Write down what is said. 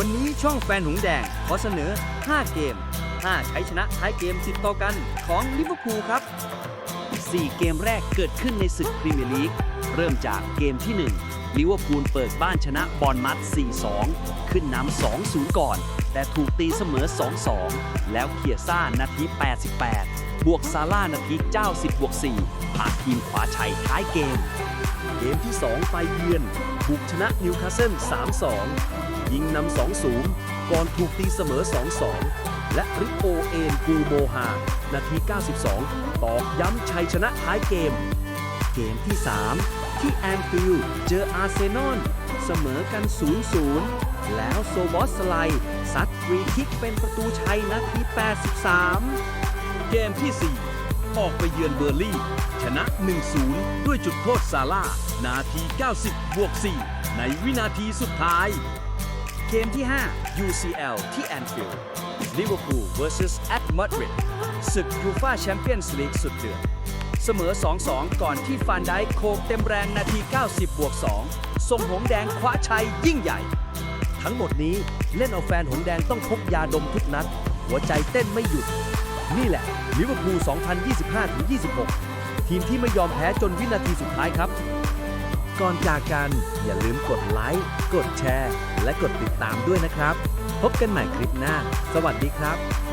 วันนี้ช่องแฟนหงแดงขอเสนอ 5 เกม 5 ใช้ชนะท้ายเกมติดต่อกันของลิเวอร์พูลครับ 4 เกมแรกเกิดขึ้นในศึกพรีเมียร์ลีก เริ่มจากเกมที่1ลิเวอร์พูลเปิดบ้านชนะบอลมัด 4-2 ขึ้นนำ 2-0 ก่อน แต่ถูกตีเสมอ 2-2 แล้วเคียซ่านาที 88 บวกซาร่านาที90บวก 4 พาทีมคว้าชัยท้ายเกม เกมที่ 2 ไปเยือนบุกชนะนิวคาสเซิล3-2 ยิงนำ2-0ก่อนถูกตีเสมอ 2-2 และริโอเอนกูโมฮา นาที 92 ตอกย้ำชัยชนะท้ายเกม เกมที่ 3 ที่แอนฟิลเจออาร์เซนอลเสมอกัน 0-0 แล้วโซบอสไลซัดฟรีคิกเป็นประตูชัยนาที 83 เกมที่ 4 ออกไปเยือนเบอร์ลี่ ชนะ 1-0 ด้วยจุดโทษซาร่า นาที 90บวก4ในวินาทีสุดท้าย เกมที่ 5 UCL ที่แอนฟิลด์ลิเวอร์พูล vs แอตมาดริดศึกยูฟาแชมเปี้ยนส์ลีกสุดเดือดเสมอ 2-2 ก่อนที่ฟานไดโคกเต็มแรงนาที 90บวก2ส่งหงแดงคว้าชัยยิ่งใหญ่ ทั้งหมดนี้เล่นเอาแฟนหงแดงต้องพกยาดมทุกนัด หัวใจเต้นไม่หยุด นี่แหละลิเวอร์พูล 2025-26 ทีมที่ไม่ยอมแพ้จนวินาทีสุดท้ายครับ ก่อนจากกัน อย่าลืมกดไลค์ กดแชร์ และกดติดตามด้วยนะครับ พบกันใหม่คลิปหน้า สวัสดีครับ